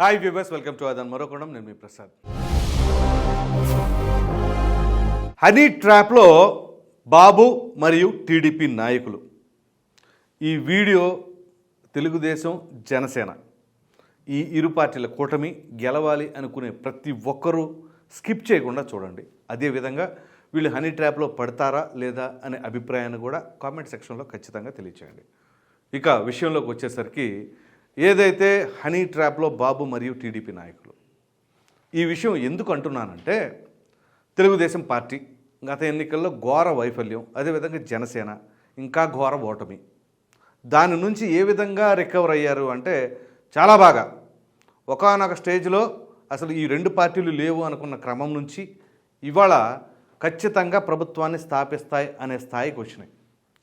Hi viewers welcome to అదన్ మరొకడం. నేను మీ ప్రసాద్. హనీ ట్రాప్లో బాబు మరియు టీడీపీ నాయకులు. ఈ వీడియో తెలుగుదేశం జనసేన. ఈ ఇరు పార్టీల కూటమి గెలవాలి అనుకునే ప్రతి ఒక్కరూ స్కిప్ చేయకుండా చూడండి. అదేవిధంగా వీళ్ళు హనీ ట్రాప్లో పడతారా లేదా అనే అభిప్రాయాన్ని కూడా కామెంట్ సెక్షన్లో ఖచ్చితంగా తెలియచేయండి. ఇక విషయంలోకి వచ్చేసరికి ఏదైతే హనీ ట్రాప్లో బాబు మరియు టీడీపీ నాయకులు. ఈ విషయం ఎందుకు అంటున్నానంటే తెలుగుదేశం పార్టీ గత ఎన్నికల్లో ఘోర వైఫల్యం అదేవిధంగా జనసేన ఇంకా ఘోర ఓటమి. దాని నుంచి ఏ విధంగా రికవర్ అయ్యారు అంటే చాలా బాగా. ఒకానొక స్టేజ్లో అసలు ఈ రెండు పార్టీలు లేవు అనుకున్న క్రమం నుంచి ఇవాళ ఖచ్చితంగా ప్రభుత్వాన్ని స్థాపిస్తాయి అనే స్థాయికి వచ్చినాయి.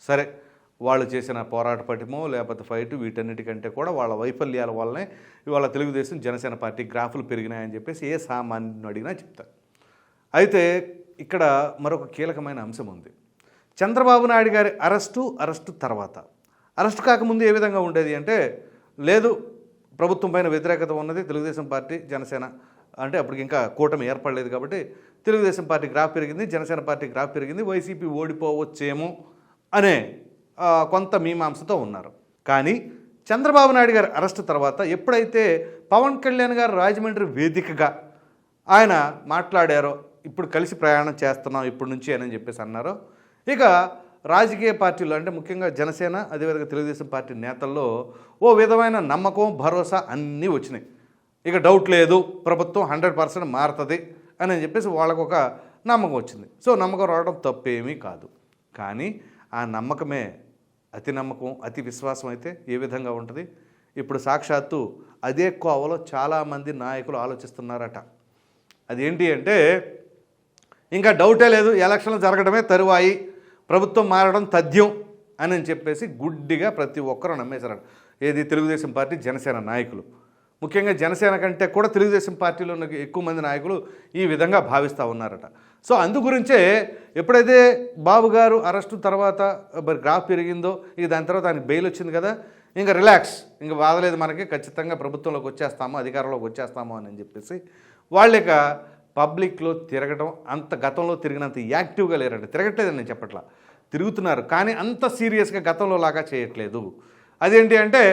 సరే వాళ్ళు చేసిన పోరాట పటిమో లేకపోతే ఫైట్ వీటన్నిటికంటే కూడా వాళ్ళ వైఫల్యాల వల్లనే ఇవాళ తెలుగుదేశం జనసేన పార్టీ గ్రాఫులు పెరిగినాయని చెప్పేసి ఏ సామాన్యుని అడిగినా చెప్తారు. అయితే ఇక్కడ మరొక కీలకమైన అంశం ఉంది. చంద్రబాబు నాయుడు గారి అరెస్టు అరెస్టు తర్వాత. అరెస్టు కాకముందు ఏ విధంగా ఉండేది అంటే లేదు ప్రభుత్వం పైన వ్యతిరేకత ఉన్నది తెలుగుదేశం పార్టీ జనసేన అంటే అప్పటికి ఇంకా కూటమి ఏర్పడలేదు కాబట్టి తెలుగుదేశం పార్టీ గ్రాఫ్ పెరిగింది జనసేన పార్టీ గ్రాఫ్ పెరిగింది వైసీపీ ఓడిపోవచ్చేమో అనే కొంత మీమాంసతో ఉన్నారు. కానీ చంద్రబాబు నాయుడు గారి అరెస్ట్ తర్వాత ఎప్పుడైతే పవన్ కళ్యాణ్ గారు రాజమండ్రి వేదికగా ఆయన మాట్లాడారో ఇప్పుడు కలిసి ప్రయాణం చేస్తున్నాం ఇప్పటి నుంచి అని చెప్పేసి అన్నారో ఇక రాజకీయ పార్టీలు అంటే ముఖ్యంగా జనసేన అదేవిధంగా తెలుగుదేశం పార్టీ నేతల్లో ఓ విధమైన నమ్మకం భరోసా అన్నీ వచ్చినాయి. ఇక డౌట్ లేదు ప్రభుత్వం హండ్రెడ్ పర్సెంట్ మారుతుంది అని చెప్పేసి వాళ్ళకు ఒక నమ్మకం వచ్చింది. సో నమ్మకం రావడం తప్పేమీ కాదు. కానీ ఆ నమ్మకమే అతి నమ్మకం అతి విశ్వాసం అయితే ఏ విధంగా ఉంటుంది? ఇప్పుడు సాక్షాత్తు అదే కోవలో చాలామంది నాయకులు ఆలోచిస్తున్నారట. అదేంటి అంటే ఇంకా డౌటే లేదు ఎలక్షన్లు జరగడమే తరువాయి ప్రభుత్వం మారడం తథ్యం అని చెప్పేసి గుడ్డిగా ప్రతి ఒక్కరూ నమ్మేశారట. ఏది తెలుగుదేశం పార్టీ జనసేన నాయకులు. ముఖ్యంగా జనసేన కంటే కూడా తెలుగుదేశం పార్టీలో ఉన్న ఎక్కువ మంది నాయకులు ఈ విధంగా భావిస్తూ ఉన్నారట. సో అందు గురించే ఎప్పుడైతే బాబు గారు అరెస్టు తర్వాత మరి గ్రాఫ్ పెరిగిందో ఇక దాని తర్వాత ఆయనకి బెయిల్ వచ్చింది కదా ఇంకా రిలాక్స్ ఇంకా బాధలేదు మనకి ఖచ్చితంగా ప్రభుత్వంలోకి వచ్చేస్తాము అధికారంలోకి వచ్చేస్తాము అని చెప్పేసి వాళ్ళ యొక్క పబ్లిక్లో తిరగడం అంత గతంలో తిరిగినంత యాక్టివ్గా లేరండి తిరగట్లేదని నేను చెప్పట్లా. తిరుగుతున్నారు కానీ అంత సీరియస్గా గతంలో లాగా చేయట్లేదు. అదేంటి అంటే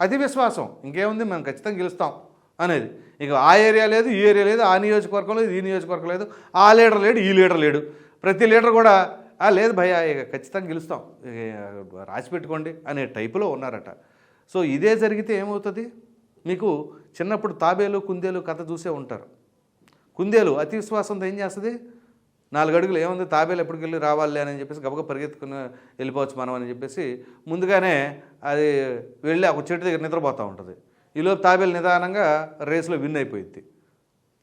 అతి విశ్వాసం. ఇంకేముంది? మనం ఖచ్చితంగా గెలుస్తాం అనేది. ఇక ఆ ఏరియా లేదు ఈ ఏరియా లేదు ఆ నియోజకవర్గం లేదు ఈ నియోజకవర్గం లేదు ఆ లీడర్ లేడు ఈ లీడర్ లేడు. ప్రతి లీడర్ కూడా "ఆ, లేదు భయ ఇక ఖచ్చితంగా గెలుస్తాం. రాసి పెట్టుకోండి అనే టైపులో ఉన్నారట. సో ఇదే జరిగితే ఏమవుతుంది? మీకు చిన్నప్పుడు తాబేలు కుందేలు కథ చూసే ఉంటారు. కుందేలు అతి విశ్వాసంతో ఏం చేస్తుంది? నాలుగు అడుగులు ఏముంది తాబేలు ఎప్పటికి వెళ్ళి రావాలి అని చెప్పేసి గబగ పరిగెత్తుకుని వెళ్ళిపోవచ్చు మనం అని చెప్పేసి ముందుగానే అది వెళ్ళి ఒక చెట్టు దగ్గర నిద్రపోతూ ఉంటుంది. ఈలోపు తాబేలు నిదానంగా రేసులో విన్ అయిపోయింది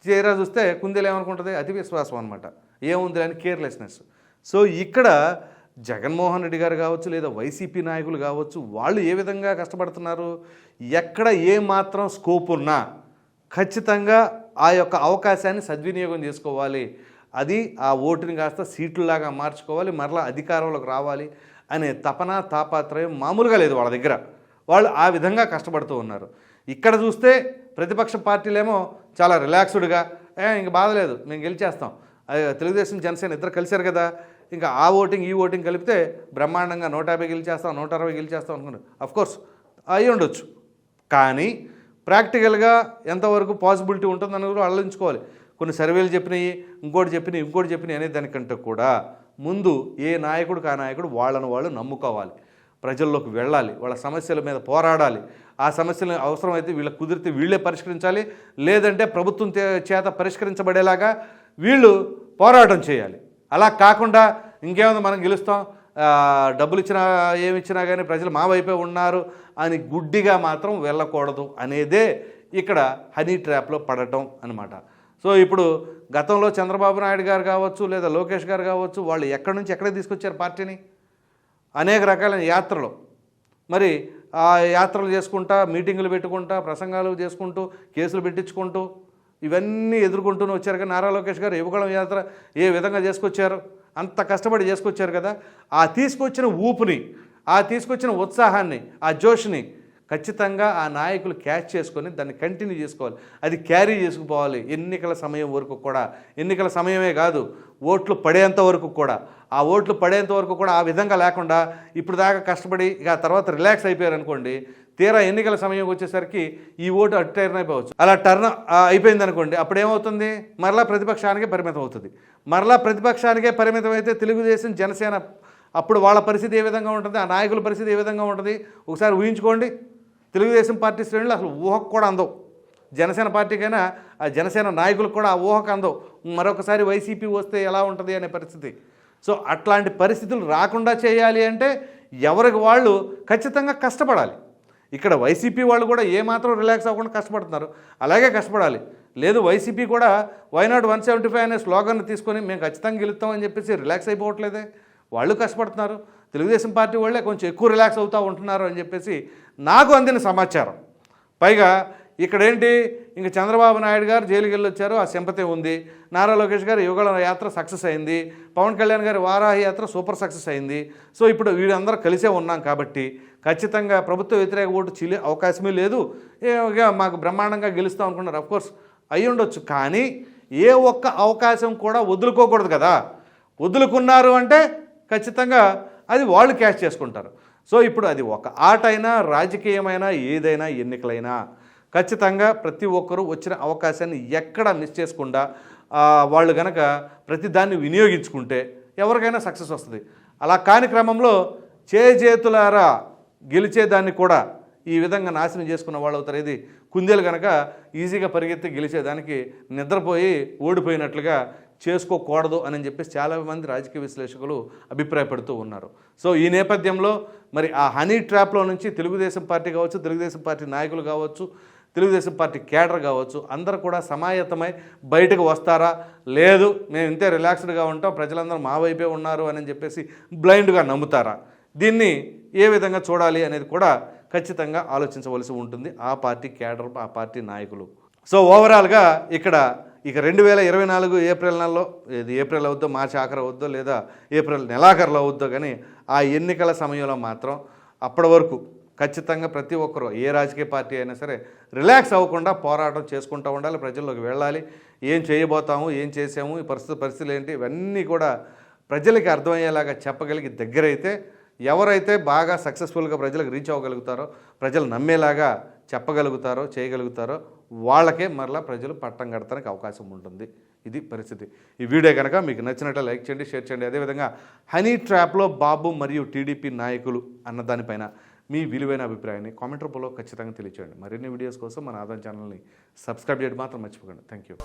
చేరా చూస్తే కుందేలు ఏమనుకుంటుంది? అతి విశ్వాసం అనమాట ఏముంది అని కేర్లెస్నెస్. సో ఇక్కడ జగన్మోహన్ రెడ్డి గారు కావచ్చు లేదా వైసీపీ నాయకులు కావచ్చు వాళ్ళు ఏ విధంగా కష్టపడుతున్నారు? ఎక్కడ ఏ మాత్రం స్కోప్ ఉన్నా ఖచ్చితంగా ఆ యొక్క అవకాశాన్ని సద్వినియోగం చేసుకోవాలి. అది ఆ ఓటుని కాస్త సీట్లలాగా మార్చుకోవాలి మరలా అధికారంలోకి రావాలి అనే తపన తాపాత్రయం మామూలుగా లేదు వాళ్ళ దగ్గర. వాళ్ళు ఆ విధంగా కష్టపడుతూ ఉన్నారు. ఇక్కడ చూస్తే ప్రతిపక్ష పార్టీలేమో చాలా రిలాక్స్డ్గా ఇంక బాధలేదు మేము గెలిచేస్తాం. తెలుగుదేశం జనసేన ఇద్దరు కలిశారు కదా ఇంకా ఆ ఓటింగ్ ఈ ఓటింగ్ కలిపితే బ్రహ్మాండంగా నూట యాభై గెలిచేస్తాం నూట అరవై గెలిచేస్తాం అనుకున్నారు. అఫ్కోర్స్ అయి ఉండొచ్చు. కానీ ప్రాక్టికల్గా ఎంతవరకు పాసిబిలిటీ ఉంటుందని కూడా ఆలోచించుకోవాలి. కొన్ని సర్వేలు చెప్పినాయి ఇంకోటి చెప్పినాయి ఇంకోటి చెప్పినాయి అనే దానికంటే కూడా ముందు ఏ నాయకుడు ఆ నాయకుడు వాళ్ళను వాళ్ళు నమ్ముకోవాలి. ప్రజల్లోకి వెళ్ళాలి వాళ్ళ సమస్యల మీద పోరాడాలి. ఆ సమస్యలు అవసరమైతే వీళ్ళ కుదిరితే వీళ్ళే పరిష్కరించాలి లేదంటే ప్రభుత్వం చేత పరిష్కరించబడేలాగా వీళ్ళు పోరాటం చేయాలి. అలా కాకుండా ఇంకేముంది మనం గెలుస్తాం డబ్బులు ఇచ్చినా ఏమి ఇచ్చినా కానీ ప్రజలు మా వైపే ఉన్నారు అని గుడ్డిగా మాత్రం వెళ్ళకూడదు అనేదే ఇక్కడ హనీ ట్రాప్లో పడటం అనమాట సో ఇప్పుడు గతంలో చంద్రబాబు నాయుడు గారు కావచ్చు లేదా లోకేష్ గారు కావచ్చు వాళ్ళు ఎక్కడి నుంచి ఎక్కడికి తీసుకొచ్చారు పార్టీని? అనేక రకాలైన యాత్రలు. మరి ఆ యాత్రలు చేసుకుంటా మీటింగులు పెట్టుకుంటా ప్రసంగాలు చేసుకుంటూ కేసులు పెట్టించుకుంటూ ఇవన్నీ ఎదుర్కొంటూనే వచ్చారు. కానీ నారా లోకేష్ గారు ఇవ్వగలం యాత్ర ఏ విధంగా చేసుకొచ్చారు? అంత కష్టపడి చేసుకొచ్చారు కదా. ఆ తీసుకొచ్చిన ఊపుని ఆ తీసుకొచ్చిన ఉత్సాహాన్ని ఆ జోష్ని ఖచ్చితంగా ఆ నాయకులు క్యాచ్ చేసుకొని దాన్ని కంటిన్యూ చేసుకోవాలి. అది క్యారీ చేసుకుపోవాలి. ఎన్నికల సమయం వరకు కూడా. ఎన్నికల సమయమే కాదు ఓట్లు పడేంత వరకు కూడా. ఆ ఓట్లు పడేంత వరకు కూడా ఆ విధంగా లేకుండా ఇప్పుడు దాకా కష్టపడి ఇక తర్వాత రిలాక్స్ అయిపోయారు అనుకోండి తీరా ఎన్నికల సమయం వచ్చేసరికి ఈ ఓటు అటు టర్న్ అయిపోవచ్చు. అలా టర్న్ అయిపోయింది అనుకోండి అప్పుడు ఏమవుతుంది మరలా ప్రతిపక్షానికే పరిమితం అవుతుంది. మరలా ప్రతిపక్షానికే పరిమితం అయితే తెలుగుదేశం జనసేన అప్పుడు వాళ్ళ పరిస్థితి ఏ విధంగా ఉంటుంది? ఆ నాయకుల పరిస్థితి ఏ విధంగా ఉంటుంది? ఒకసారి ఊహించుకోండి. తెలుగుదేశం పార్టీ శ్రేణులు అసలు ఊహకు కూడా అందవు. జనసేన పార్టీకైనా ఆ జనసేన నాయకులకు కూడా ఆ ఊహకు అందవు. మరొకసారి వైసీపీ వస్తే ఎలా ఉంటుంది అనే పరిస్థితి. సో అట్లాంటి పరిస్థితులు రాకుండా చేయాలి అంటే ఎవరికి వాళ్ళు ఖచ్చితంగా కష్టపడాలి. ఇక్కడ వైసీపీ వాళ్ళు కూడా ఏమాత్రం రిలాక్స్ అవ్వకుండా కష్టపడుతున్నారు. అలాగే కష్టపడాలి. లేదు వైసీపీ కూడా why not one seventy five అనే స్లోగన్ తీసుకొని మేము ఖచ్చితంగా గెలుస్తామని చెప్పేసి రిలాక్స్ అయిపోవట్లేదే. వాళ్ళు కష్టపడుతున్నారు. తెలుగుదేశం పార్టీ వాళ్ళే కొంచెం ఎక్కువ రిలాక్స్ అవుతూ ఉంటున్నారు అని చెప్పేసి నాకు అందిన సమాచారం. పైగా ఇక్కడేంటి? ఇంక చంద్రబాబు నాయుడు గారు జైలుకి వెళ్ళి వచ్చారు ఆ సింపతి ఉంది. నారా లోకేష్ గారు యుగళ యాత్ర సక్సెస్ అయింది. పవన్ కళ్యాణ్ గారి వారాహి యాత్ర సూపర్ సక్సెస్ అయింది. సో ఇప్పుడు వీళ్ళందరూ కలిసే ఉన్నాం కాబట్టి ఖచ్చితంగా ప్రభుత్వ వ్యతిరేక ఓటు చిలే అవకాశమే లేదు. మాకు బ్రహ్మాండంగా గెలుస్తాం అనుకున్నారు. అఫ్కోర్స్ అయి ఉండొచ్చు. కానీ ఏ ఒక్క అవకాశం కూడా వదులుకోకూడదు కదా. వదులుకున్నారు అంటే ఖచ్చితంగా అది వాళ్ళు క్యాష్ చేసుకుంటారు. సో ఇప్పుడు అది ఒక ఆట అయినా రాజకీయమైనా ఏదైనా ఎన్నికలైనా ఖచ్చితంగా ప్రతి ఒక్కరూ వచ్చిన అవకాశాన్ని ఎక్కడ మిస్ చేసుకుండా వాళ్ళు కనుక ప్రతిదాన్ని వినియోగించుకుంటే ఎవరికైనా సక్సెస్ వస్తుంది. అలా కాని క్రమంలో చేజేతులారా గెలిచేదాన్ని కూడా ఈ విధంగా నాశనం చేసుకున్న వాళ్ళు అవుతారు. ఇది కుందేలు కనుక ఈజీగా పరిగెత్తి గెలిచేదానికి నిద్రపోయి ఓడిపోయినట్లుగా చేసుకోకూడదు అని చెప్పేసి చాలామంది రాజకీయ విశ్లేషకులు అభిప్రాయపడుతూ ఉన్నారు. సో ఈ నేపథ్యంలో మరి ఆ హనీ ట్రాప్లో నుంచి తెలుగుదేశం పార్టీ కావచ్చు తెలుగుదేశం పార్టీ నాయకులు కావచ్చు తెలుగుదేశం పార్టీ కేడర్ కావచ్చు అందరూ కూడా సమాయత్తమై బయటకు వస్తారా? లేదు మేము ఇంతే రిలాక్స్డ్గా ఉంటాం ప్రజలందరూ మా వైపే ఉన్నారు అని చెప్పేసి బ్లైండ్గా నమ్ముతారా? దీన్ని ఏ విధంగా చూడాలి అనేది కూడా ఖచ్చితంగా ఆలోచించవలసి ఉంటుంది ఆ పార్టీ కేడర్ ఆ పార్టీ నాయకులు. సో ఓవరాల్గా ఇక్కడ ఇక రెండు వేల ఇరవై నాలుగు ఏప్రిల్ నెలలో ఇది ఏప్రిల్ అవుద్దో మార్చి ఆఖరు అవుద్దో లేదా ఏప్రిల్ నెలాఖరులో అవుద్దో కానీ ఆ ఎన్నికల సమయంలో మాత్రం అప్పటి వరకు ఖచ్చితంగా ప్రతి ఒక్కరూ ఏ రాజకీయ పార్టీ అయినా సరే రిలాక్స్ అవ్వకుండా పోరాటం చేసుకుంటూ ఉండాలి ప్రజల్లోకి వెళ్ళాలి. ఏం చేయబోతాము ఏం చేసాము ఈ పరిస్థితి పరిస్థితులు ఏంటి ఇవన్నీ కూడా ప్రజలకి అర్థమయ్యేలాగా చెప్పగలిగి దగ్గరైతే ఎవరైతే బాగా సక్సెస్ఫుల్గా ప్రజలకు రీచ్ అవ్వగలుగుతారో ప్రజలు నమ్మేలాగా చెప్పగలుగుతారో చేయగలుగుతారో వాళ్ళకే మరలా ప్రజలు పట్టం కడతానికి అవకాశం ఉంటుంది. ఇది పరిస్థితి. ఈ వీడియో కనుక మీకు నచ్చినట్లే లైక్ చేయండి షేర్ చేయండి. అదేవిధంగా హనీ ట్రాప్లో బాబు మరియు టీడీపీ నాయకులు అన్న దానిపైన మీ విలువైన అభిప్రాయాన్ని కామెంట్ రూపంలో ఖచ్చితంగా తెలియచేయండి. మరిన్ని వీడియోస్ కోసం మన ఆదాయం ఛానల్ని సబ్స్క్రైబ్ చేయడం మాత్రం మర్చిపోకండి. Thank you